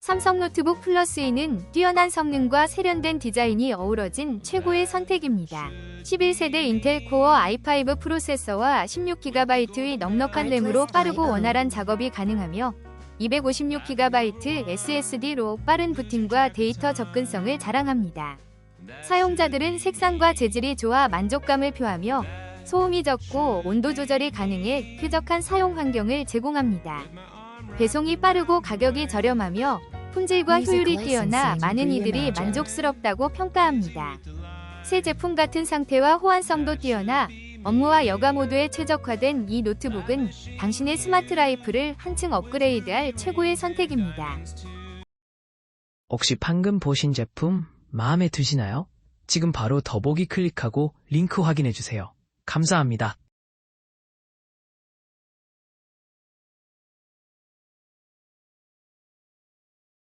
삼성 노트북 플러스2는 뛰어난 성능과 세련된 디자인이 어우러진 최고의 선택입니다. 11세대 인텔 코어 i5 프로세서와 16GB의 넉넉한 램으로 빠르고 원활한 작업이 가능하며 256GB SSD로 빠른 부팅과 데이터 접근성을 자랑합니다. 사용자들은 색상과 재질이 좋아 만족감을 표하며 소음이 적고 온도 조절이 가능해 쾌적한 사용 환경을 제공합니다. 배송이 빠르고 가격이 저렴하며 품질과 효율이 뛰어나 많은 이들이 만족스럽다고 평가합니다. 새 제품 같은 상태와 호환성도 뛰어나 업무와 여가 모두에 최적화된 이 노트북은 당신의 스마트 라이프를 한층 업그레이드할 최고의 선택입니다. 혹시 방금 보신 제품 마음에 드시나요? 지금 바로 더보기 클릭하고 링크 확인해 주세요. 감사합니다.